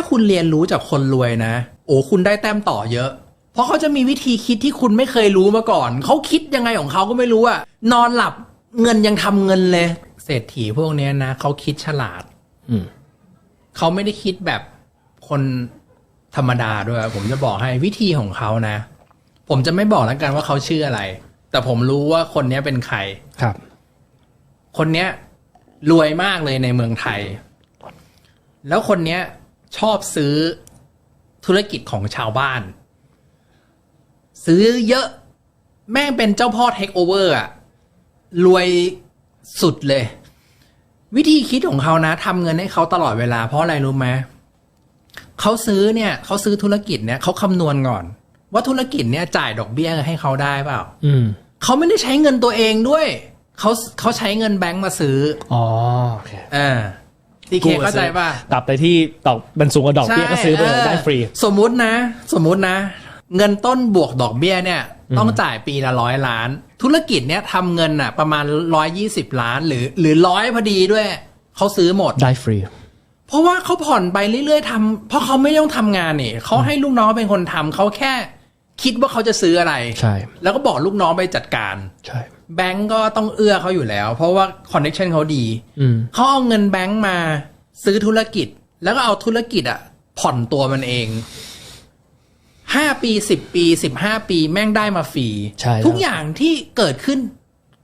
ถ้าคุณเรียนรู้จากคนรวยนะ โอ้คุณได้แต้มต่อเยอะ เพราะเขาจะมีวิธีคิดที่คุณไม่เคยรู้มาก่อน เขาคิดยังไงของเขาก็ไม่รู้อะนอนหลับเงินยังทำเงินเลย เศรษฐีพวกเนี้ยนะเขาคิดฉลาด อืมเขาไม่ได้คิดแบบคนธรรมดาด้วย ผมจะบอกให้วิธีของเขานะ ผมจะไม่บอกแล้วกันว่าเขาชื่ออะไร แต่ผมรู้ว่าคนเนี้ยเป็นใคร ครับ คนเนี้ยรวยมากเลยในเมืองไทย แล้วคนเนี้ย ชอบซื้อธุรกิจของชาวบ้าน ซื้อเยอะ แม่งเป็นเจ้าพ่อเทคโอเวอร์อะรวยสุดเลย วิธีคิดของเขานะทำเงินให้เขาตลอดเวลาเพราะอะไรรู้ไหมเขาซื้อเนี่ยเขาซื้อธุรกิจเนี่ยเขาคำนวณก่อน ว่าธุรกิจเนี่ยจ่ายดอกเบี้ยให้เขาได้เปล่า อืมเขาไม่ได้ใช้เงินตัวเองด้วยเขาเขาใช้เงินแบงก์มาซื้อ อ๋อโอเคอ่า ดีเคเข้าใจป่ะตับไปที่ดอกมันสูงกว่าดอกเบี้ยก็ซื้อไปเลยใช่ได้ฟรี สมมุตินะ สมมุตินะ เงินต้นบวกดอกเบี้ยเนี่ยอืมต้องจ่ายปีละร้อยล้าน ธุรกิจเนี่ยทำเงินอะ ประมาณร้อยยี่สิบล้านหรือหรือร้อยพอดีด้วย เขาซื้อหมด ได้ฟรี เพราะว่าเขาผ่อนไปเรื่อยๆทำเพราะเขาไม่ต้องทำงานนี่เขาให้ลูกน้องเป็นคนทำเขาแค่ คิดว่าเขาจะซื้ออะไร ใช่ แล้วก็บอกลูกน้องไปจัดการ ใช่ แบงก์ก็ต้องเอื้อเขาอยู่แล้ว เพราะว่าคอนเน t ชันเขาดีอืมเขาเอาเงินแบงก์มาซื้อธุรกิจ แล้วก็เอาธุรกิจอะผ่อนตัวมันเองห้าปีสิบปีสิบห้าปีแม่งได้มาฟรีใช่แล้วทุกอย่างที่เกิดขึ้น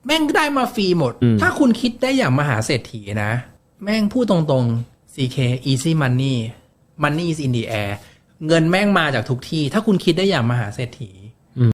แม่งได้มาฟรีหมดอืมถ้าคุณคิดได้อย่างมหาเศรษฐีนะ แม่งพูดตรงๆ CK easy money money is in the air เงินแม่งมาจากทุกที่ ถ้าคุณคิดได้อย่างมหาเศรษฐี